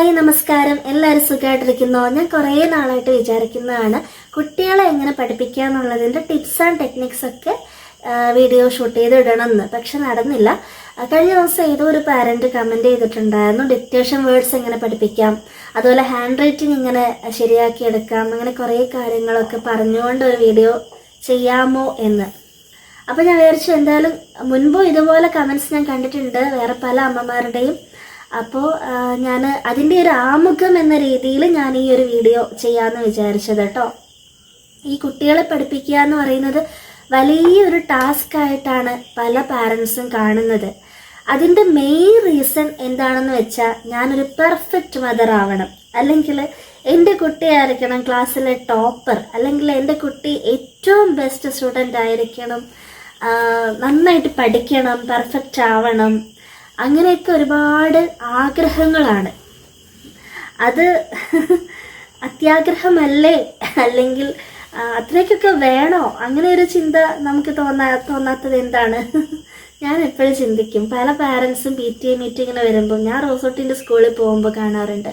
Hi നമസ്കാരം. എല്ലാവരും സുഖമായിട്ടിരിക്കുന്നോ? ഞാൻ കുറേ നാളായിട്ട് വിചാരിക്കുന്നതാണ് കുട്ടികളെ എങ്ങനെ പഠിപ്പിക്കുക എന്നുള്ളതിന്റെ ടിപ്സ് ആൻഡ് ടെക്നിക്സ് ഒക്കെ വീഡിയോ ഷൂട്ട് ചെയ്ത് ഇടണമെന്ന് പക്ഷെ നടന്നില്ല. കഴിഞ്ഞ ദിവസം ഏതോ ഒരു പാരന്റ് കമന്റ് ചെയ്തിട്ടുണ്ടായിരുന്നു ഡിക്റ്റേഷൻ വേർഡ്സ് എങ്ങനെ പഠിപ്പിക്കാം അതുപോലെ ഹാൻഡ് റൈറ്റിംഗ് ഇങ്ങനെ ശരിയാക്കി എടുക്കാം അങ്ങനെ കുറേ കാര്യങ്ങളൊക്കെ പറഞ്ഞുകൊണ്ട് ഒരു വീഡിയോ ചെയ്യാമോ എന്ന്. അപ്പോൾ ഞാൻ വിചാരിച്ചു എന്തായാലും മുൻപും ഇതുപോലെ കമൻസ് ഞാൻ കണ്ടിട്ടുണ്ട്. വേറെ പല അമ്മമാരുടെയും അപ്പോൾ ഞാൻ അതിന്റെ ഒരു ആമുഖം എന്ന രീതിയിൽ ഞാൻ ഈ ഒരു വീഡിയോ ചെയ്യാമെന്ന് വിചാരിച്ചത് കേട്ടോ ഈ കുട്ടികളെ പഠിപ്പിക്കുക എന്ന് പറയുന്നത് വലിയൊരു ടാസ്ക് ആയിട്ടാണ് പല പാരൻസും കാണുന്നത്. അതിന്റെ മെയിൻ റീസൺ എന്താണെന്ന് വെച്ചാൽ ഞാനൊരു പെർഫെക്റ്റ് മദർ ആവണം. അല്ലെങ്കിൽ എന്റെ കുട്ടി ആയിരിക്കണം ക്ലാസ്സിലെ ടോപ്പർ. അല്ലെങ്കിൽ എന്റെ കുട്ടി ഏറ്റവും ബെസ്റ്റ് സ്റ്റുഡന്റ് ആയിരിക്കണം. നന്നായിട്ട് പഠിക്കണം പെർഫെക്റ്റ് ആവണം. അങ്ങനെയൊക്കെ ഒരുപാട് ആഗ്രഹങ്ങളാണ്. അത് അത്യാഗ്രഹമല്ലേ? അല്ലെങ്കിൽ അത്രയ്ക്കൊക്കെ വേണോ? അങ്ങനെ ഒരു ചിന്ത നമുക്ക് തോന്നാ തോന്നാത്തത് എന്താണ്? ഞാൻ എപ്പോഴും ചിന്തിക്കും. പല പാരൻസും പി ടി എ മീറ്റിങ്ങിന് വരുമ്പോൾ ഞാൻ റോസോട്ടിന്റെ സ്കൂളിൽ പോകുമ്പോൾ കാണാറുണ്ട്.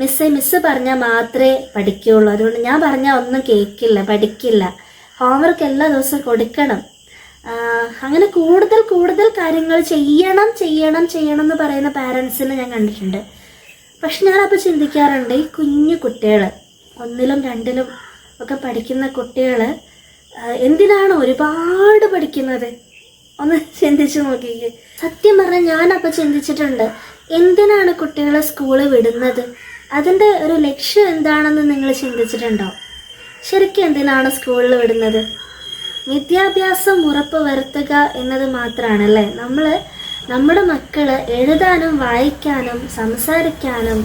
മിസ്സേ മിസ്സ് പറഞ്ഞാൽ മാത്രമേ പഠിക്കുകയുള്ളൂ അതുകൊണ്ട് ഞാൻ പറഞ്ഞാൽ ഒന്നും കേൾക്കില്ല പഠിക്കില്ല. ഹോംവർക്ക് എല്ലാ ദിവസവും കൊടുക്കണം. അങ്ങനെ കൂടുതൽ കൂടുതൽ കാര്യങ്ങൾ ചെയ്യണം ചെയ്യണം ചെയ്യണം എന്ന് പറയുന്ന പാരൻസിനെ ഞാൻ കണ്ടിട്ടുണ്ട്. പക്ഷെ ഞാനപ്പോൾ ചിന്തിക്കാറുണ്ട് ഈ കുഞ്ഞു കുട്ടികൾ ഒന്നിലും രണ്ടിലും ഒക്കെ പഠിക്കുന്ന കുട്ടികൾ എന്തിനാണ് ഒരുപാട് പഠിക്കുന്നത്? ഒന്ന് ചിന്തിച്ചു നോക്കിക്കേ. സത്യം പറഞ്ഞാൽ ഞാനപ്പോൾ ചിന്തിച്ചിട്ടുണ്ട് എന്തിനാണ് കുട്ടികളെ സ്കൂളിൽ വിടുന്നത്? അതിന്റെ ഒരു ലക്ഷ്യം എന്താണെന്ന് നിങ്ങൾ ചിന്തിച്ചിട്ടുണ്ടോ? ശരിക്കും എന്തിനാണ് സ്കൂളിൽ വിടുന്നത്? വിദ്യാഭ്യാസം ഉറപ്പ് വരുത്തുക എന്നത് മാത്രമാണല്ലേ നമ്മൾ നമ്മുടെ മക്കൾ എഴുതാനും വായിക്കാനും സംസാരിക്കാനും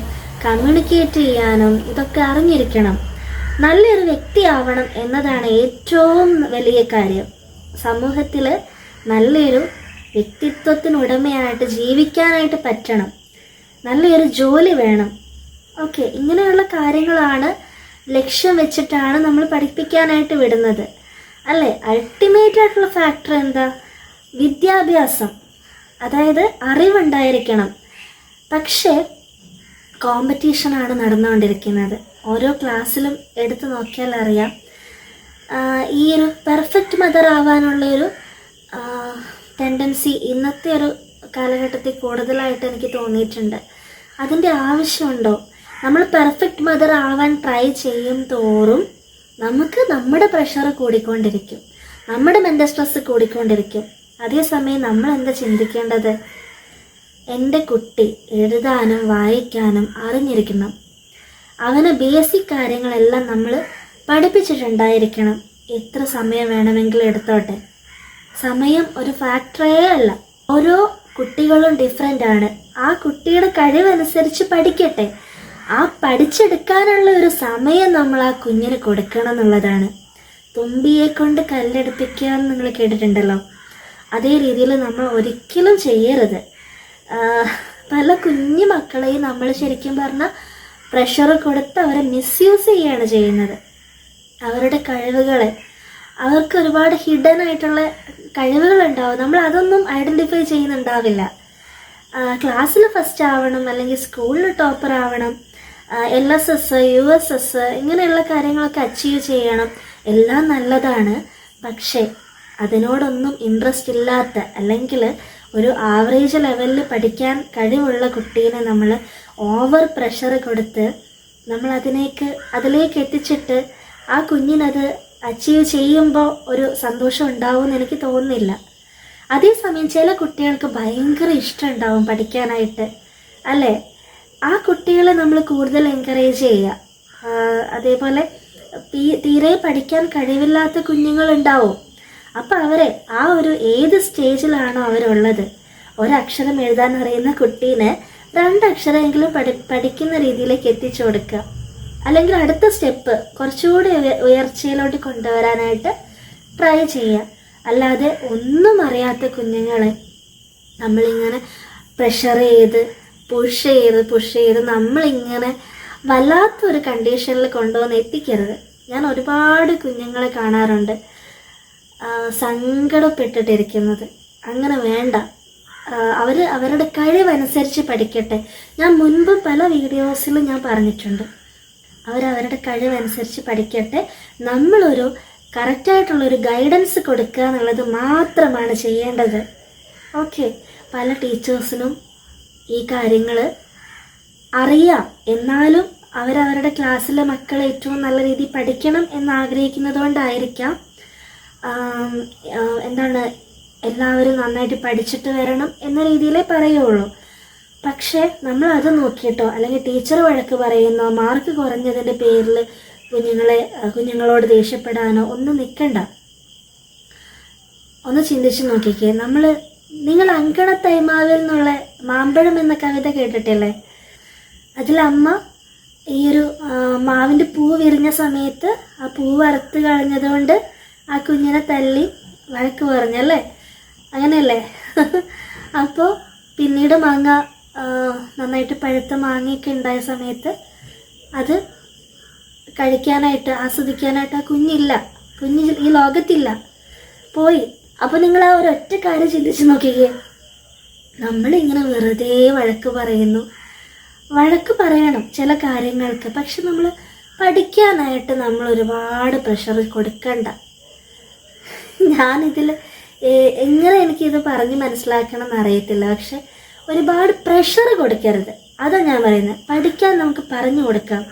കമ്മ്യൂണിക്കേറ്റ് ചെയ്യാനും ഇതൊക്കെ അറിഞ്ഞിരിക്കണം. നല്ലൊരു വ്യക്തിയാവണം എന്നതാണ് ഏറ്റവും വലിയ കാര്യം. സമൂഹത്തിൽ നല്ലൊരു വ്യക്തിത്വത്തിനുടമയായിട്ട് ജീവിക്കാനായിട്ട് പറ്റണം. നല്ലൊരു ജോലി വേണം. ഓക്കെ ഇങ്ങനെയുള്ള കാര്യങ്ങളാണ് ലക്ഷ്യം വെച്ചിട്ടാണ് നമ്മൾ പഠിപ്പിക്കാനായിട്ട് വിടുന്നത്. അല്ലേ? അൾട്ടിമേറ്റ് ആയിട്ടുള്ള ഫാക്ടർ എന്താ? വിദ്യാഭ്യാസം. അതായത് അറിവുണ്ടായിരിക്കണം. പക്ഷേ കോമ്പറ്റീഷനാണ് നടന്നുകൊണ്ടിരിക്കുന്നത്. ഓരോ ക്ലാസ്സിലും എടുത്തു നോക്കിയാൽ അറിയാം. ഈ ഒരു പെർഫെക്റ്റ് മദർ ആവാനുള്ള ഒരു ടെൻഡൻസി ഇന്നത്തെ ഒരു കാലഘട്ടത്തിൽ കൂടുതലായിട്ട് എനിക്ക് തോന്നിയിട്ടുണ്ട്. അതിന്റെ ആവശ്യമുണ്ടോ? നമ്മൾ പെർഫെക്റ്റ് മദർ ആവാൻ ട്രൈ ചെയ്യും തോറും നമുക്ക് നമ്മുടെ പ്രഷർ കൂടിക്കൊണ്ടിരിക്കും. നമ്മുടെ മെന്റൽ സ്ട്രെസ് കൂടിക്കൊണ്ടിരിക്കും. അതേസമയം നമ്മൾ എന്താ ചിന്തിക്കേണ്ടത്? എന്റെ കുട്ടി എഴുതാനും വായിക്കാനും അറിഞ്ഞിരിക്കണം. അവന് ബേസിക് കാര്യങ്ങളെല്ലാം നമ്മൾ പഠിപ്പിച്ചിട്ടുണ്ടായിരിക്കണം. എത്ര സമയം വേണമെങ്കിലും എടുത്തോട്ടെ. സമയം ഒരു ഫാക്ടറേ അല്ല. ഓരോ കുട്ടികളും ഡിഫറെന്റ് ആണ്. ആ കുട്ടിയുടെ കഴിവനുസരിച്ച് പഠിക്കട്ടെ. ആ പഠിച്ചെടുക്കാനുള്ള ഒരു സമയം നമ്മൾ ആ കുഞ്ഞിന് കൊടുക്കണം എന്നുള്ളതാണ്. തുമ്പിയെ കൊണ്ട് കല്ലെടുപ്പിക്കുക എന്ന് നിങ്ങൾ കേട്ടിട്ടുണ്ടല്ലോ. അതേ രീതിയിൽ നമ്മൾ ഒരിക്കലും ചെയ്യരുത്. പല കുഞ്ഞു മക്കളെയും നമ്മൾ ശരിക്കും പറഞ്ഞാൽ പ്രഷർ കൊടുത്ത് അവരെ മിസ്യൂസ് ചെയ്യുകയാണ് ചെയ്യുന്നത്. അവരുടെ കഴിവുകളെ അവർക്ക് ഒരുപാട് ഹിഡൻ ആയിട്ടുള്ള കഴിവുകൾ ഉണ്ടാവും. നമ്മൾ അതൊന്നും ഐഡന്റിഫൈ ചെയ്യുന്നുണ്ടാവില്ല. ക്ലാസ്സിൽ ഫസ്റ്റ് ആവണം അല്ലെങ്കിൽ സ്കൂളിൽ ടോപ്പർ ആവണം. L S S U S S ഇങ്ങനെയുള്ള കാര്യങ്ങളൊക്കെ അച്ചീവ് ചെയ്യണം. എല്ലാം നല്ലതാണ്. പക്ഷേ അതിനോടൊന്നും ഇൻട്രസ്റ്റ് ഇല്ലാത്ത അല്ലെങ്കിൽ ഒരു ആവറേജ് ലെവലിൽ പഠിക്കാൻ കഴിവുള്ള കുട്ടീനെ നമ്മൾ ഓവർ പ്രഷർ കൊടുത്ത് നമ്മൾ അതിനേക്ക് അതിലേക്ക് എത്തിച്ചിട്ട് ആ കുഞ്ഞിനത് അച്ചീവ് ചെയ്യുമ്പോൾ ഒരു സന്തോഷം ഉണ്ടാവും എനിക്ക് തോന്നുന്നില്ല. അതേസമയം ചില കുട്ടികൾക്ക് ഭയങ്കര ഇഷ്ടം ഉണ്ടാവും പഠിക്കാനായിട്ട്. അല്ലേ? ആ കുട്ടികളെ നമ്മൾ കൂടുതൽ എൻകറേജ് ചെയ്യുക. അതേപോലെ തീരെ പഠിക്കാൻ കഴിവില്ലാത്ത കുഞ്ഞുങ്ങളുണ്ടാവും. അപ്പോൾ അവരെ ആ ഒരു ഏത് സ്റ്റേജിലാണോ അവരുള്ളത്. ഒരക്ഷരം എഴുതാൻ അറിയുന്ന കുട്ടീനെ രണ്ടക്ഷരമെങ്കിലും പഠി പഠിക്കുന്ന രീതിയിലേക്ക് എത്തിച്ചു കൊടുക്കുക. അല്ലെങ്കിൽ അടുത്ത സ്റ്റെപ്പ് കുറച്ചുകൂടി ഉയ- ഉയർച്ചയിലോട്ട് കൊണ്ടുവരാനായിട്ട് ട്രൈ ചെയ്യുക. അല്ലാതെ ഒന്നും അറിയാത്ത കുഞ്ഞുങ്ങളെ നമ്മളിങ്ങനെ പ്രഷർ ചെയ്ത് പുഷ് ചെയ്ത് പുഷ് ചെയ്ത് നമ്മളിങ്ങനെ വല്ലാത്തൊരു കണ്ടീഷനിൽ കൊണ്ടുവന്ന് എത്തിക്കരുത്. ഞാൻ ഒരുപാട് കുഞ്ഞുങ്ങളെ കാണാറുണ്ട് സങ്കടപ്പെട്ടിട്ടിരിക്കുന്നത്. അങ്ങനെ വേണ്ട. അവർ അവരുടെ കഴിവനുസരിച്ച് പഠിക്കട്ടെ. ഞാൻ മുൻപ് പല വീഡിയോസിലും ഞാൻ പറഞ്ഞിട്ടുണ്ട്. അവരവരുടെ കഴിവനുസരിച്ച് പഠിക്കട്ടെ. നമ്മളൊരു കറക്റ്റായിട്ടുള്ളൊരു ഗൈഡൻസ് കൊടുക്കുക എന്നുള്ളത് മാത്രമാണ് ചെയ്യേണ്ടത്. ഓക്കെ പല ടീച്ചേഴ്സിനും ഈ കാര്യങ്ങൾ അറിയാം. എന്നാലും അവരവരുടെ ക്ലാസ്സിലെ മക്കൾ ഏറ്റവും നല്ല രീതിയിൽ പഠിക്കണം എന്ന് ആഗ്രഹിക്കുന്നത് കൊണ്ടായിരിക്കാം എന്താണ് എല്ലാവരും നന്നായിട്ട് പഠിച്ചിട്ട് വരണം എന്ന രീതിയിലേ പറയുള്ളൂ. പക്ഷേ നമ്മൾ അത് നോക്കിയിട്ടോ അല്ലെങ്കിൽ ടീച്ചർ വഴക്ക് പറയുന്നോ മാർക്ക് കുറഞ്ഞതിന്റെ പേരിൽ കുഞ്ഞുങ്ങളെ കുഞ്ഞുങ്ങളോട് ദേഷ്യപ്പെടാനോ ഒന്നും നിൽക്കണ്ട. ഒന്ന് ചിന്തിച്ച് നോക്കിക്കേ നമ്മൾ നിങ്ങൾ അങ്കണ തൈമാവിൽ നിന്നുള്ള മാമ്പഴം എന്ന കവിത കേട്ടിട്ടില്ലേ? അതിലമ്മ ഈ ഒരു മാവിന്റെ പൂ വിരിഞ്ഞ സമയത്ത് ആ പൂ വറുത്ത് കളഞ്ഞതുകൊണ്ട് ആ കുഞ്ഞിനെ തല്ലി വഴക്ക് പറഞ്ഞല്ലേ അങ്ങനെയല്ലേ? അപ്പോൾ പിന്നീട് മാങ്ങ നന്നായിട്ട് പഴുത്ത മാങ്ങയൊക്കെ ഉണ്ടായ സമയത്ത് അത് കഴിക്കാനായിട്ട് ആസ്വദിക്കാനായിട്ട് ആ കുഞ്ഞില്ല കുഞ്ഞ് ഈ ലോകത്തില്ല പോയി. അപ്പോൾ നിങ്ങൾ ആ ഒരു ഒറ്റ കാര്യം ചിന്തിച്ച് നോക്കിക്കേ. നമ്മളിങ്ങനെ വെറുതെ വഴക്ക് പറയുന്നു. വഴക്ക് പറയണം ചില കാര്യങ്ങൾക്ക്. പക്ഷെ നമ്മൾ പഠിക്കാനായിട്ട് നമ്മൾ ഒരുപാട് പ്രഷർ കൊടുക്കണ്ട. ഞാനിതിൽ എങ്ങനെ എനിക്കിത് പറഞ്ഞ് മനസ്സിലാക്കണം എന്ന് അറിയത്തില്ല. പക്ഷെ ഒരുപാട് പ്രഷർ കൊടുക്കരുത്. അതാ ഞാൻ പറയുന്നത് പഠിക്കാൻ നമുക്ക് പറഞ്ഞു കൊടുക്കാം.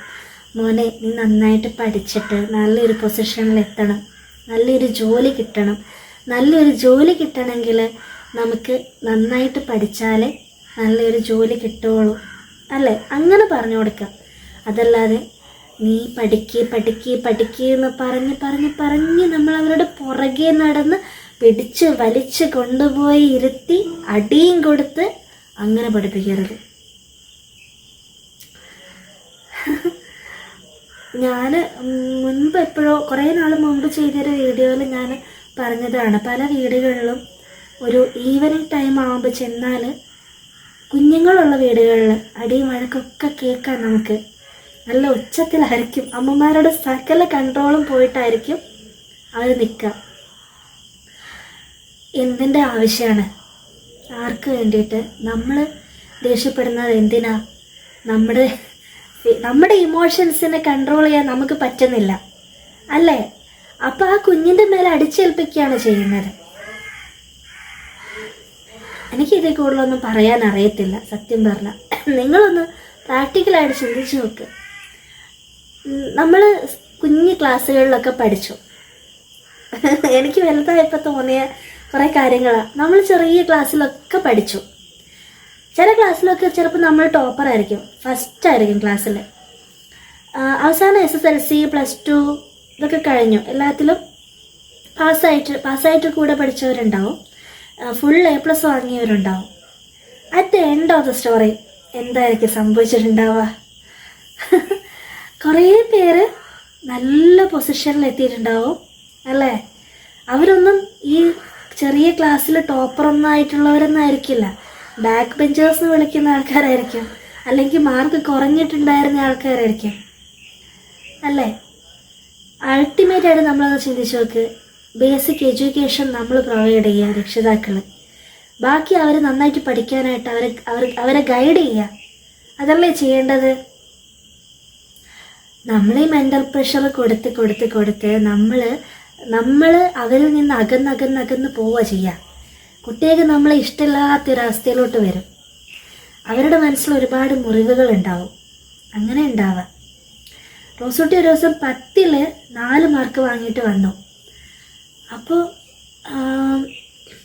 മോനെ നീ നന്നായിട്ട് പഠിച്ചിട്ട് നല്ലൊരു പൊസിഷനിൽ എത്തണം. നല്ലൊരു ജോലി കിട്ടണം. നല്ലൊരു ജോലി കിട്ടണമെങ്കിൽ നമുക്ക് നന്നായിട്ട് പഠിച്ചാലേ നല്ലൊരു ജോലി കിട്ടുള്ളൂ അല്ലേ? അങ്ങനെ പറഞ്ഞു കൊടുക്കാം. അതല്ലാതെ നീ പഠിക്ക് പഠിക്ക് പഠിക്ക് എന്ന് പറഞ്ഞ് പറഞ്ഞ് പറഞ്ഞ് നമ്മൾ അവരുടെ പുറകെ നടന്ന് പിടിച്ച് വലിച്ച് കൊണ്ടുപോയി ഇരുത്തി അടിയും കൊടുത്ത് അങ്ങനെ പഠിപ്പിക്കരുത്. ഞാൻ മുൻപ് എപ്പോഴോ കുറേ നാൾ മുമ്പ് ചെയ്തൊരു വീഡിയോയിൽ ഞാൻ പറഞ്ഞതാണ്. പല വീടുകളിലും ഒരു ഈവനിങ് ടൈം ആകുമ്പോൾ ചെന്നാൽ കുഞ്ഞുങ്ങളുള്ള വീടുകളിൽ അടിയും വഴക്കൊക്കെ കേൾക്കാം നമുക്ക് നല്ല ഉച്ചത്തിലായിരിക്കും. അമ്മമാരുടെ സകല കൺട്രോളും പോയിട്ടായിരിക്കും അവർ നിൽക്കുക എന്തിന്റെ ആവശ്യമാണ് ആർക്ക് വേണ്ടിയിട്ട്? നമ്മൾ ദേഷ്യപ്പെടുന്നത് എന്തിനാ? നമ്മുടെ നമ്മുടെ ഇമോഷൻസിനെ കൺട്രോൾ ചെയ്യാൻ നമുക്ക് പറ്റുന്നില്ല. അല്ലേ? അപ്പം ആ കുഞ്ഞിന്റെ മേലെ അടിച്ചേൽപ്പിക്കുകയാണ് ചെയ്യുന്നത്. എനിക്ക് ഇതിൽ കൂടുതലൊന്നും പറയാൻ അറിയത്തില്ല സത്യം പറഞ്ഞ. നിങ്ങളൊന്ന് പ്രാക്ടിക്കലായിട്ട് ചിന്തിച്ച് നോക്ക്. നമ്മൾ കുഞ്ഞു ക്ലാസ്സുകളിലൊക്കെ പഠിച്ചു. എനിക്ക് വലുതായപ്പോൾ തോന്നിയ കുറേ കാര്യങ്ങളാണ് നമ്മൾ ചെറിയ ക്ലാസ്സിലൊക്കെ പഠിച്ചു. ചില ക്ലാസ്സിലൊക്കെ ചിലപ്പോൾ നമ്മൾ ടോപ്പർ ആയിരിക്കും ഫസ്റ്റ് ആയിരിക്കും ക്ലാസ്സിൽ അവസാനം S S L C plus two ഇതൊക്കെ കഴിഞ്ഞു. എല്ലാത്തിലും പാസ്സായിട്ട് പാസ്സായിട്ട് കൂടെ പഠിച്ചവരുണ്ടാവും. Full A plus വാങ്ങിയവരുണ്ടാവും. At the end of the story എന്തായിരിക്കും സംഭവിച്ചിട്ടുണ്ടാവുക? കുറേ പേര് നല്ല പൊസിഷനിൽ എത്തിയിട്ടുണ്ടാവും അല്ലേ? അവരൊന്നും ഈ ചെറിയ ക്ലാസ്സിൽ ടോപ്പറൊന്നും ആയിട്ടുള്ളവരൊന്നും ആയിരിക്കില്ല ബാക്ക് ബെഞ്ചേഴ്സ് എന്ന് വിളിക്കുന്ന ആൾക്കാരായിരിക്കും. അല്ലെങ്കിൽ മാർക്ക് കുറഞ്ഞിട്ടുണ്ടായിരുന്ന ആൾക്കാരായിരിക്കും. അല്ലേ? അൾട്ടിമേറ്റ് ആയിട്ട് നമ്മളൊന്ന് ചിന്തിച്ച് നോക്ക്. ബേസിക് എഡ്യൂക്കേഷൻ നമ്മൾ പ്രൊവൈഡ് ചെയ്യുക രക്ഷിതാക്കൾ ബാക്കി അവർ നന്നായിട്ട് പഠിക്കാനായിട്ട് അവരെ അവർ അവരെ ഗൈഡ് ചെയ്യുക അതല്ലേ ചെയ്യേണ്ടത്? നമ്മൾ ഈ മെന്റൽ പ്രഷർ കൊടുത്ത് കൊടുത്ത് കൊടുത്ത് നമ്മൾ നമ്മൾ അവരിൽ നിന്ന് അകന്നകന്നകന്ന് പോവുക ചെയ്യുക കുട്ടികൾക്ക് നമ്മളെ ഇഷ്ടമില്ലാത്തൊരവസ്ഥയിലോട്ട് വരും. അവരുടെ മനസ്സിൽ ഒരുപാട് മുറിവുകൾ ഉണ്ടാവും. അങ്ങനെ ഉണ്ടാവാം. റോസുട്ടി ഒരു ദിവസം പത്തിൽ നാല് മാർക്ക് വാങ്ങിയിട്ട് വന്നു. അപ്പോൾ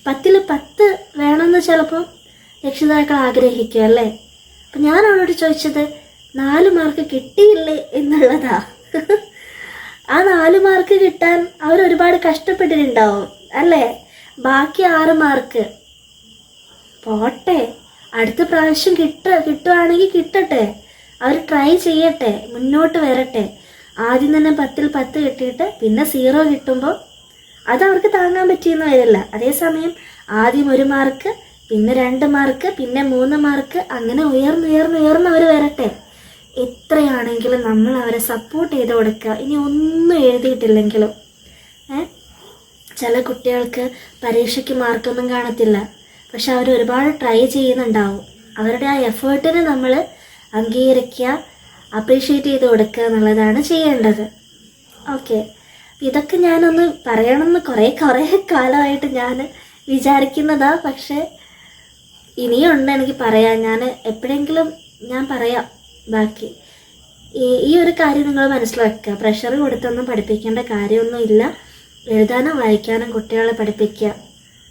പത്തിൽ പത്ത് വേണമെന്ന് ചിലപ്പം രക്ഷിതാക്കൾ ആഗ്രഹിക്കും അല്ലേ? അപ്പം ഞാൻ അവളോട് ചോദിച്ചത് നാല് മാർക്ക് കിട്ടിയില്ലേ എന്നുള്ളതാ. ആ നാല് മാർക്ക് കിട്ടാൻ അവർ ഒരുപാട് കഷ്ടപ്പെട്ടിട്ടുണ്ടാവും അല്ലേ? ബാക്കി ആറ് മാർക്ക്. പോട്ടെ അടുത്ത പ്രാവശ്യം കിട്ട കിട്ടുവാണെങ്കിൽ കിട്ടട്ടെ. അവർ ട്രൈ ചെയ്യട്ടെ മുന്നോട്ട് വരട്ടെ. ആദ്യം തന്നെ പത്തിൽ പത്ത് കിട്ടിയിട്ട് പിന്നെ സീറോ കിട്ടുമ്പോൾ അത് അവർക്ക് താങ്ങാൻ പറ്റിയെന്ന് വരില്ല. അതേസമയം ആദ്യം ഒരു മാർക്ക് പിന്നെ രണ്ട് മാർക്ക് പിന്നെ മൂന്ന് മാർക്ക് അങ്ങനെ ഉയർന്ന് ഉയർന്ന് ഉയർന്ന് അവർ വരട്ടെ. എത്രയാണെങ്കിലും നമ്മൾ അവരെ സപ്പോർട്ട് ചെയ്ത് കൊടുക്കുക. ഇനി ഒന്നും എഴുതിയിട്ടില്ലെങ്കിലും ഏ? ചില കുട്ടികൾക്ക് പരീക്ഷയ്ക്ക് മാർക്കൊന്നും കാണത്തില്ല. പക്ഷെ അവർ ഒരുപാട് ട്രൈ ചെയ്യുന്നുണ്ടാവും. അവരുടെ ആ എഫേർട്ടിന് നമ്മൾ അംഗീകരിക്കുക അപ്രീഷിയേറ്റ് ചെയ്ത് കൊടുക്കുക എന്നുള്ളതാണ് ചെയ്യേണ്ടത്. ഓക്കെ ഇതൊക്കെ ഞാനൊന്ന് പറയണമെന്ന് കുറേ കുറേ കാലമായിട്ട് ഞാൻ വിചാരിക്കുന്നതാ. പക്ഷേ ഇനിയുണ്ട് എനിക്ക് പറയാൻ. ഞാൻ എപ്പോഴെങ്കിലും ഞാൻ പറയാം ബാക്കി. ഈ ഒരു കാര്യം നിങ്ങൾ മനസ്സിലാക്കുക. പ്രഷർ കൊടുത്തൊന്നും പഠിപ്പിക്കേണ്ട കാര്യമൊന്നുമില്ല. എഴുതാനും വായിക്കാനും കുട്ടികളെ പഠിപ്പിക്കുക.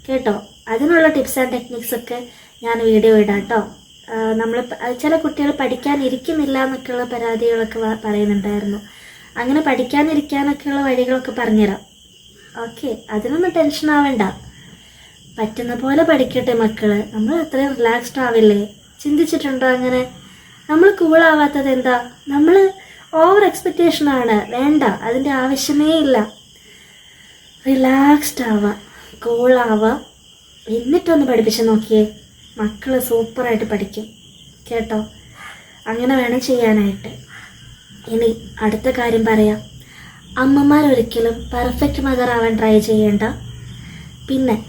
കേട്ടോ? അതിനുള്ള ടിപ്സ് ആൻഡ് ടെക്നിക്സ് ഒക്കെ ഞാൻ വീഡിയോ ഇടാം കേട്ടോ നമ്മൾ ചില കുട്ടികൾ പഠിക്കാനിരിക്കുന്നില്ല എന്നൊക്കെയുള്ള പരാതികളൊക്കെ പറയുന്നുണ്ടായിരുന്നു. അങ്ങനെ പഠിക്കാനിരിക്കാനൊക്കെയുള്ള വഴികളൊക്കെ പറഞ്ഞുതരാം. ഓക്കെ അതിനൊന്നും ടെൻഷൻ ആവേണ്ട. പറ്റുന്ന പോലെ പഠിക്കട്ടെ മക്കൾ. നമ്മൾ അത്രയും റിലാക്സ്ഡ് ആവില്ലേ? ചിന്തിച്ചിട്ടുണ്ടോ അങ്ങനെ? നമ്മൾ കൂളാവാത്തത് എന്താ? നമ്മൾ ഓവർ എക്സ്പെക്റ്റേഷൻ ആണ്. വേണ്ട അതിന്റെ ആവശ്യമേ ഇല്ല. റിലാക്സ്ഡ് ആവാം കൂളാവാം എന്നിട്ടൊന്ന് പഠിപ്പിച്ച് നോക്കിയേ. മക്കൾ സൂപ്പറായിട്ട് പഠിക്കും. കേട്ടോ? അങ്ങനെ വേണം ചെയ്യാനായിട്ട്. ഇനി അടുത്ത കാര്യം പറയാം. അമ്മമാരൊരിക്കലും പെർഫെക്റ്റ് മദർ ആവാൻ ട്രൈ ചെയ്യേണ്ട. പിന്നെ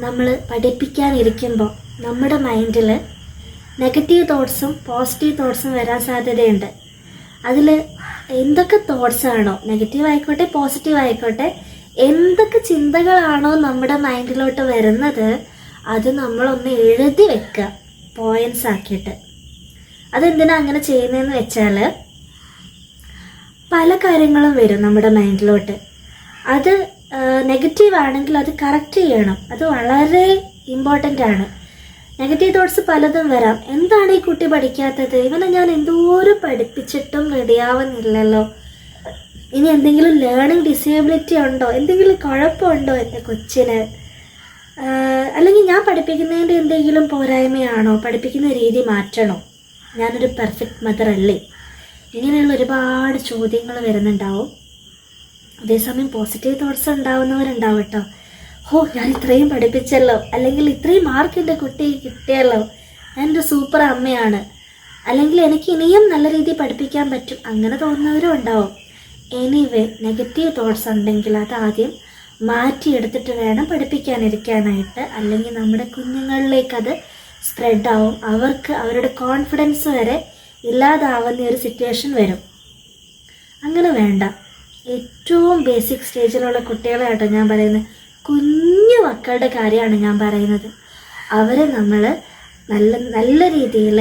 നമ്മൾ പഠിപ്പിക്കാനിരിക്കുമ്പോൾ നമ്മുടെ മൈൻഡിൽ നെഗറ്റീവ് തോട്ട്സും പോസിറ്റീവ് തോട്ട്സും വരാൻ സാധ്യതയുണ്ട്. അതിൽ എന്തൊക്കെ തോട്ട്സ് ആണോ നെഗറ്റീവ് ആയിക്കോട്ടെ പോസിറ്റീവ് ആയിക്കോട്ടെ എന്തൊക്കെ ചിന്തകളാണോ നമ്മുടെ മൈൻഡിലോട്ട് വരുന്നത് അത് നമ്മളൊന്ന് എഴുതി വെക്കുക പോയിൻസ് ആക്കിയിട്ട്. അതെന്തിനാ അങ്ങനെ ചെയ്യുന്നതെന്ന് വെച്ചാൽ പല കാര്യങ്ങളും വരും നമ്മുടെ മൈൻഡിലോട്ട് അത് നെഗറ്റീവ് ആണെങ്കിൽ അത് കറക്റ്റ് ചെയ്യണം. അത് വളരെ ഇമ്പോർട്ടന്റ് ആണ്. നെഗറ്റീവ് തോട്ട്സ് പലതും വരാം. എന്താണ് ഈ കുട്ടി പഠിക്കാത്തത്? ഇവനെ ഞാൻ എന്തോരം പഠിപ്പിച്ചിട്ടും റെഡിയാവുന്നില്ലല്ലോ. ഇനി എന്തെങ്കിലും ലേണിംഗ് ഡിസേബിലിറ്റി ഉണ്ടോ? എന്തെങ്കിലും കുഴപ്പമുണ്ടോ എന്റെ കൊച്ചിന്? അല്ലെങ്കിൽ ഞാൻ പഠിപ്പിക്കുന്നതിന്റെ എന്തെങ്കിലും പോരായ്മയാണോ? പഠിപ്പിക്കുന്ന രീതി മാറ്റണോ? ഞാനൊരു പെർഫെക്റ്റ് മദർ അല്ലേ? ഇങ്ങനെയുള്ള ഒരുപാട് ചോദ്യങ്ങൾ വരുന്നുണ്ടാവും. അതേസമയം പോസിറ്റീവ് തോട്ട്സ് ഉണ്ടാവുന്നവരുണ്ടാവും കേട്ടോ. ഹോ ഞാൻ ഇത്രയും പഠിപ്പിച്ചല്ലോ. അല്ലെങ്കിൽ ഇത്രയും മാർക്ക് എന്റെ കുട്ടി കിട്ടിയല്ലോ. ഞാൻ എന്റെ സൂപ്പർ അമ്മയാണ്. അല്ലെങ്കിൽ എനിക്ക് ഇനിയും നല്ല രീതിയിൽ പഠിപ്പിക്കാൻ പറ്റും. അങ്ങനെ തോന്നുന്നവരും ഉണ്ടാവും. എനിവേ നെഗറ്റീവ് തോട്ട്സ് ഉണ്ടെങ്കിൽ അത് ആദ്യം മാറ്റിയെടുത്തിട്ട് വേണം പഠിപ്പിക്കാനിരിക്കാനായിട്ട്. അല്ലെങ്കിൽ നമ്മുടെ കുഞ്ഞുങ്ങളിലേക്ക് അത് സ്പ്രെഡ് ആവും അവർക്ക് അവരുടെ കോൺഫിഡൻസ് വരെ ഇല്ലാതാവുന്ന ഒരു സിറ്റുവേഷൻ വരും. അങ്ങനെ വേണ്ട. ഏറ്റവും ബേസിക് സ്റ്റേജിലുള്ള കുട്ടികളെ കേട്ടോ ഞാൻ പറയുന്നത്. കുഞ്ഞു മക്കളുടെ കാര്യമാണ് ഞാൻ പറയുന്നത്. അവരെ നമ്മൾ നല്ല നല്ല രീതിയിൽ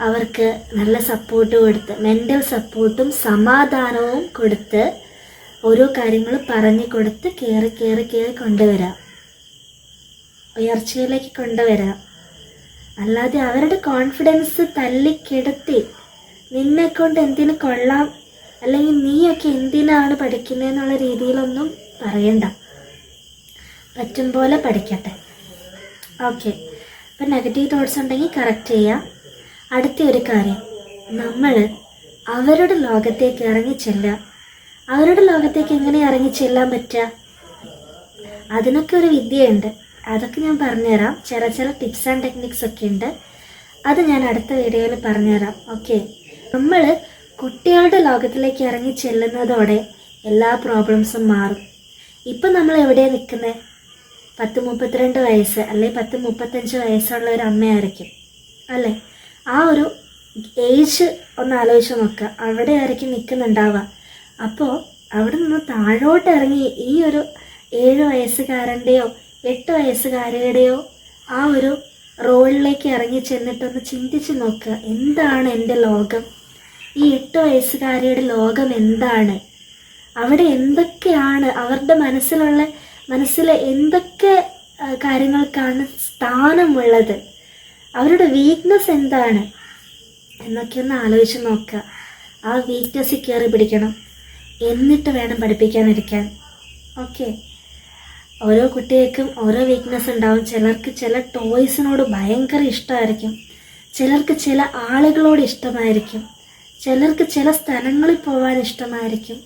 അവർക്ക് നല്ല സപ്പോർട്ട് കൊടുത്ത് മെന്റൽ സപ്പോർട്ടും സമാധാനവും കൊടുത്ത് ഓരോ കാര്യങ്ങൾ പറഞ്ഞു കൊടുത്ത് കയറി കയറി കയറി കൊണ്ടുവരാം. ഉയർച്ചയിലേക്ക് കൊണ്ടുവരാം. അല്ലാതെ അവരുടെ കോൺഫിഡൻസ് തല്ലിക്കെടുത്തി നിന്നെ കൊണ്ട് എന്തിനു കൊള്ളാം? അല്ലെങ്കിൽ നീയൊക്കെ എന്തിനാണ് പഠിക്കുന്നതെന്നുള്ള രീതിയിലൊന്നും പറയണ്ട. പറ്റും പോലെ പഠിക്കട്ടെ. ഓക്കെ അപ്പം നെഗറ്റീവ് തോട്ട്സ് ഉണ്ടെങ്കിൽ കറക്റ്റ് ചെയ്യാം. അടുത്ത ഒരു കാര്യം. നമ്മൾ അവരുടെ ലോകത്തേക്ക് ഇറങ്ങി ചെല്ലുക. അവരുടെ ലോകത്തേക്ക് എങ്ങനെ ഇറങ്ങി ചെല്ലാൻ പറ്റുക അതിനൊക്കെ ഒരു വിദ്യയുണ്ട്. അതൊക്കെ ഞാൻ പറഞ്ഞുതരാം. ചില ചില ടിപ്സ് ആൻഡ് ടെക്നിക്സ് ഒക്കെ ഉണ്ട്. അത് ഞാൻ അടുത്ത വീഡിയോയിൽ പറഞ്ഞുതരാം. ഓക്കെ നമ്മൾ കുട്ടികളുടെ ലോകത്തിലേക്ക് ഇറങ്ങി ചെല്ലുന്നതോടെ എല്ലാ പ്രോബ്ലംസും മാറും. ഇപ്പം നമ്മൾ എവിടെയാണ് നിൽക്കുന്നത് പത്ത് മുപ്പത്തിരണ്ട് വയസ്സ് അല്ലെങ്കിൽ പത്ത് മുപ്പത്തഞ്ച് വയസ്സുള്ള ഒരു അമ്മയായിരിക്കും. അല്ലേ? ആ ഒരു ഏജ് ഒന്ന് ആലോചിച്ച് നോക്കുക അവിടെ ആയിരിക്കും നിൽക്കുന്നുണ്ടാവുക അപ്പോൾ അവിടെ നിന്ന് താഴോട്ട് ഇറങ്ങി ഈ ഒരു ഏഴ് വയസ്സുകാരന്റെയോ എട്ട് വയസ്സുകാരിയുടെയോ ആ ഒരു റോളിലേക്ക് ഇറങ്ങി ചെന്നിട്ടൊന്ന് ചിന്തിച്ച് നോക്കുക എന്താണ് എന്റെ ലോകം? ഈ എട്ട് വയസ്സുകാരിയുടെ ലോകം എന്താണ്? അവിടെ എന്തൊക്കെയാണ്? അവരുടെ മനസ്സിലുള്ള മനസ്സിലെ എന്തൊക്കെ കാര്യങ്ങൾക്കാണ് സ്ഥാനമുള്ളത്? അവരുടെ വീക്ക്നെസ് എന്താണ്? എന്നൊക്കെ ഒന്ന് ആലോചിച്ച് നോക്കുക ആ വീക്ക്നെസ് കയറി പിടിക്കണം. എന്നിട്ട് വേണം പഠിപ്പിക്കാനിരിക്കാൻ. ഓക്കെ ഓരോ കുട്ടികൾക്കും ഓരോ വീക്ക്നെസ് ഉണ്ടാവും. ചിലർക്ക് ചില ടോയ്സിനോട് ഭയങ്കര ഇഷ്ടമായിരിക്കും. ചിലർക്ക് ചില ആളുകളോട് ഇഷ്ടമായിരിക്കും. ചിലർക്ക് ചില സ്ഥലങ്ങളിൽ പോകാൻ ഇഷ്ടമായിരിക്കും.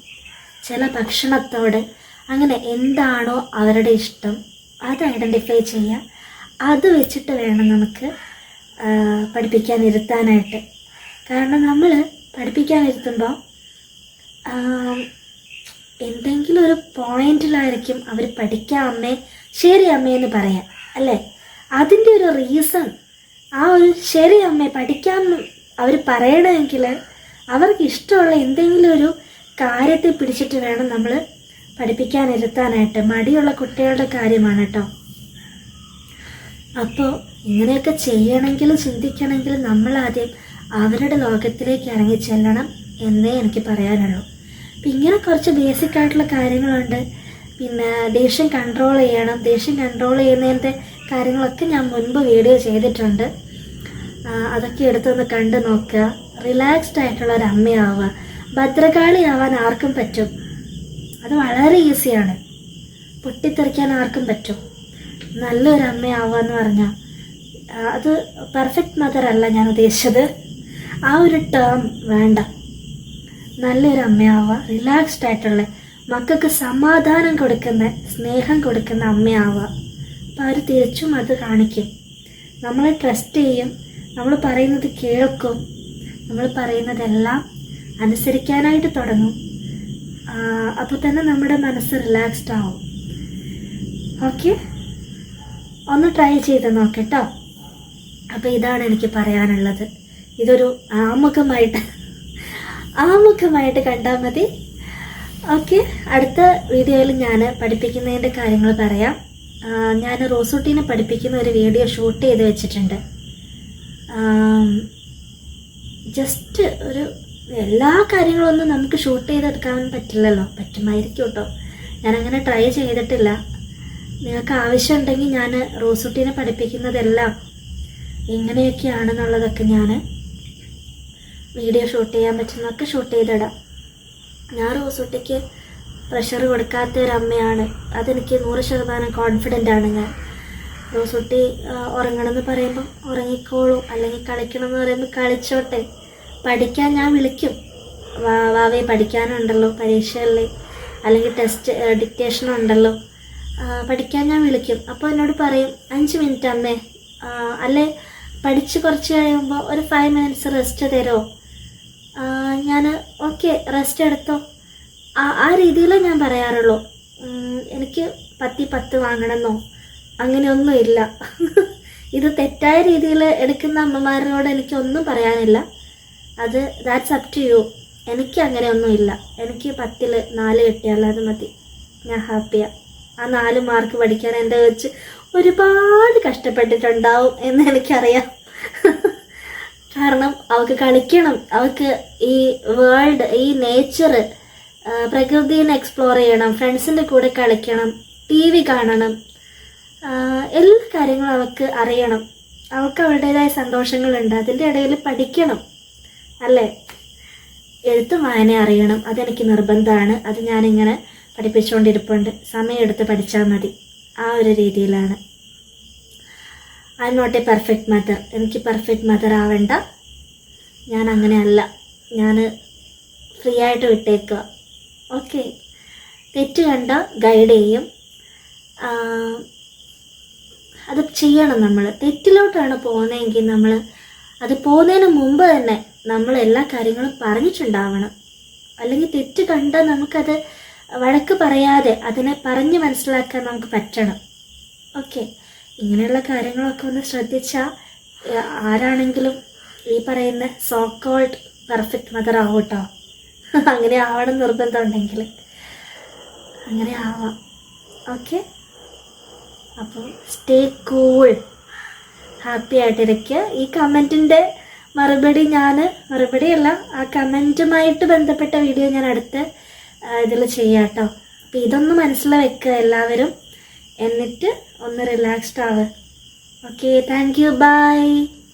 ചില ഭക്ഷണത്തോട്. അങ്ങനെ എന്താണോ അവരുടെ ഇഷ്ടം. അത് ഐഡന്റിഫൈ ചെയ്യുക അത് വെച്ചിട്ട് വേണം നമുക്ക് പഠിപ്പിക്കാനിരുത്താനായിട്ട്. കാരണം നമ്മൾ പഠിപ്പിക്കാനിരുത്തുമ്പോൾ എന്തെങ്കിലും ഒരു പോയിന്റിലായിരിക്കും അവർ പഠിക്കാം ശരി അമ്മേ എന്ന് പറയാം അല്ലേ? അതിന്റെ ഒരു റീസൺ ആ ഒരു ശരി അമ്മേ പഠിക്കാൻ അവർ പറയണമെങ്കിൽ അവർക്ക് ഇഷ്ടമുള്ള എന്തെങ്കിലും ഒരു കാര്യത്തെ പിടിച്ചിട്ട് വേണം നമ്മൾ പഠിപ്പിക്കാനിരുത്താനായിട്ട്. മടിയുള്ള കുട്ടികളുടെ കാര്യമാണ് കേട്ടോ അപ്പോൾ ഇങ്ങനെയൊക്കെ ചെയ്യണമെങ്കിൽ ചിന്തിക്കണമെങ്കിൽ നമ്മളാദ്യം അവരുടെ ലോകത്തിലേക്ക് ഇറങ്ങി ചെല്ലണം എന്നേ എനിക്ക് പറയാനുള്ളൂ. അപ്പം ഇങ്ങനെ കുറച്ച് ബേസിക് ആയിട്ടുള്ള കാര്യങ്ങളുണ്ട്. പിന്നെ ദേഷ്യം കൺട്രോൾ ചെയ്യണം. ദേഷ്യം കൺട്രോൾ ചെയ്യുന്നതിന്റെ കാര്യങ്ങളൊക്കെ ഞാൻ മുൻപ് വീഡിയോ ചെയ്തിട്ടുണ്ട്. അതൊക്കെ എടുത്തൊന്ന് കണ്ടു നോക്കുക. റിലാക്സ്ഡ് ആയിട്ടുള്ള ഒരു അമ്മയാവുക. ഭദ്രകാളി ആവാൻ ആർക്കും പറ്റും. അത് വളരെ ഈസിയാണ് പൊട്ടിത്തെറിക്കാൻ ആർക്കും പറ്റും. നല്ലൊരു അമ്മയാവുക എന്ന് പറഞ്ഞാൽ അത് പെർഫെക്റ്റ് മദർ അല്ല ഞാൻ ഉദ്ദേശിച്ചത്. ആ ഒരു ടേം വേണ്ട. നല്ലൊരു അമ്മയാവുക റിലാക്സ്ഡ് ആയിട്ടുള്ള മക്കൾക്ക് സമാധാനം കൊടുക്കുന്ന സ്നേഹം കൊടുക്കുന്ന അമ്മയാവുക. അപ്പം അവർ തിരിച്ചും അത് കാണിക്കും. നമ്മളെ ട്രസ്റ്റ് ചെയ്യും. നമ്മൾ പറയുന്നത് കേൾക്കും. നമ്മൾ പറയുന്നതെല്ലാം അനുസരിക്കാനായിട്ട് തുടങ്ങും. അപ്പോൾ തന്നെ നമ്മുടെ മനസ്സ് റിലാക്സ്ഡ് ആവും. ഓക്കെ ഒന്ന് ട്രൈ ചെയ്ത് നോക്കട്ടോ അപ്പോൾ ഇതാണ് എനിക്ക് പറയാനുള്ളത്. ഇതൊരു ആമുഖമായിട്ട് ആമുഖമായിട്ട് കണ്ടാൽ മതി. ഓക്കെ അടുത്ത വീഡിയോയിൽ ഞാൻ പഠിപ്പിക്കുന്നതിന്റെ കാര്യങ്ങൾ പറയാം. ഞാൻ റോസൂട്ടീനെ പഠിപ്പിക്കുന്ന ഒരു വീഡിയോ ഷൂട്ട് ചെയ്ത് വെച്ചിട്ടുണ്ട്. ജസ്റ്റ് ഒരു എല്ലാ കാര്യങ്ങളൊന്നും നമുക്ക് ഷൂട്ട് ചെയ്തെടുക്കാൻ പറ്റില്ലല്ലോ. പറ്റുമായിരിക്കും കേട്ടോ. ഞാനങ്ങനെ ട്രൈ ചെയ്തിട്ടില്ല. നിങ്ങൾക്ക് ആവശ്യമുണ്ടെങ്കിൽ ഞാൻ റോസൂട്ടീനെ പഠിപ്പിക്കുന്നതെല്ലാം എങ്ങനെയൊക്കെയാണെന്നുള്ളതൊക്കെ ഞാൻ വീഡിയോ ഷൂട്ട് ചെയ്യാൻ പറ്റുന്നതൊക്കെ ഷൂട്ട് ചെയ്തിടാം. ഞാൻ റോസൂട്ടിക്ക് പ്രഷർ കൊടുക്കാത്ത ഒരു അമ്മയാണ് അതെനിക്ക് നൂറ് ശതമാനം കോൺഫിഡന്റ് ആണ് ഞാൻ. റോസൂട്ടി ഉറങ്ങണം ഉറങ്ങണമെന്ന് പറയുമ്പം ഉറങ്ങിക്കോളൂ. അല്ലെങ്കിൽ കളിക്കണം എന്ന് പറയുമ്പോൾ കളിച്ചോട്ടെ. പഠിക്കാൻ ഞാൻ വിളിക്കും. വാ വാവേ പഠിക്കാനുണ്ടല്ലോ പരീക്ഷയല്ലേ? അല്ലെങ്കിൽ ടെസ്റ്റ് ഡിക്റ്റേഷൻ ഉണ്ടല്ലോ. പഠിക്കാൻ ഞാൻ വിളിക്കും. അപ്പോൾ എന്നോട് പറയും അഞ്ച് മിനിറ്റ് അമ്മേ. അല്ലേ? പഠിച്ച് കുറച്ച് കഴിയുമ്പോൾ ഒരു ഫൈവ് മിനിറ്റ്സ് റെസ്റ്റ് തരുമോ? ഞാൻ ഓക്കെ റെസ്റ്റ് എടുത്തോ. ആ രീതിയിലേ ഞാൻ പറയാറുള്ളൂ. എനിക്ക് പത്തി പത്ത് വാങ്ങണമെന്നോ അങ്ങനെയൊന്നും ഇല്ല. ഇത് തെറ്റായ രീതിയിൽ എടുക്കുന്ന അമ്മമാരോട് എനിക്കൊന്നും പറയാനില്ല. അത് ദാറ്റ്സ് അപ് ടു യു എനിക്ക് അങ്ങനെയൊന്നും ഇല്ല. എനിക്ക് പത്തിൽ നാല് കിട്ടിയാൽ അത് മതി. ഞാൻ ഹാപ്പിയാണ് ആ നാല് മാർക്ക് പഠിക്കാൻ എന്റെ വെച്ച് ഒരുപാട് കഷ്ടപ്പെട്ടിട്ടുണ്ടാവും എന്ന് എനിക്കറിയാം. കാരണം അവൾക്ക് കളിക്കണം. അവൾക്ക് ഈ വേൾഡ് ഈ നേച്ചർ പ്രകൃതിനെ എക്സ്പ്ലോർ ചെയ്യണം. ഫ്രണ്ട്സിന്റെ കൂടെ കളിക്കണം. ടി വി കാണണം. എല്ലാ കാര്യങ്ങളും അവൾക്ക് അറിയണം. അവൾക്ക് അവളുടേതായ സന്തോഷങ്ങളുണ്ട്. അതിന്റെ ഇടയിൽ പഠിക്കണം. അല്ലേ? എഴുത്തും വായന അറിയണം. അതെനിക്ക് നിർബന്ധമാണ്. അത് ഞാനിങ്ങനെ പഠിപ്പിച്ചുകൊണ്ടിരിപ്പുണ്ട്. സമയമെടുത്ത് പഠിച്ചാൽ മതി. ആ ഒരു രീതിയിലാണ്. I am not a perfect mother എനിക്ക് പെർഫെക്റ്റ് മദർ ആവേണ്ട. ഞാൻ അങ്ങനെയല്ല. ഞാൻ ഫ്രീ ആയിട്ട് വിട്ടേക്കുക ഓക്കെ തെറ്റ് കണ്ട ഗൈഡ് ചെയ്യും. അത് ചെയ്യണം നമ്മൾ തെറ്റിലോട്ടാണ് പോകുന്നതെങ്കിൽ നമ്മൾ അത് പോകുന്നതിന് മുമ്പ് തന്നെ നമ്മൾ എല്ലാ കാര്യങ്ങളും പറഞ്ഞിട്ടുണ്ടാവണം. അല്ലെങ്കിൽ തെറ്റ് കണ്ടാൽ നമുക്കത് വഴക്ക് പറയാതെ അതിനെ പറഞ്ഞ് മനസ്സിലാക്കാൻ നമുക്ക് പറ്റണം. ഓക്കെ ഇങ്ങനെയുള്ള കാര്യങ്ങളൊക്കെ ഒന്ന് ശ്രദ്ധിച്ചാൽ ആരാണെങ്കിലും ഈ പറയുന്ന സോ കോൾഡ് പെർഫെക്റ്റ് മദർ ആവും അങ്ങനെ ആവണം നിർബന്ധമുണ്ടെങ്കിൽ അങ്ങനെ ആവാം. ഓക്കെ? അപ്പോൾ സ്റ്റേ കൂൾ ഹാപ്പി ആയിട്ടിരിക്കുക. ഈ കമന്റിന്റെ മറുപടി ഞാൻ മറുപടിയല്ല ആ കമന്റുമായിട്ട് ബന്ധപ്പെട്ട വീഡിയോ ഞാൻ അടുത്ത് ഇതിൽ ചെയ്യാം കേട്ടോ അപ്പോൾ ഇതൊന്ന് മനസ്സിൽ വെക്കുക എല്ലാവരും. എന്നിട്ട് ഒന്ന് റിലാക്സ്ഡ് ആവുക ഓക്കെ താങ്ക് യു ബൈ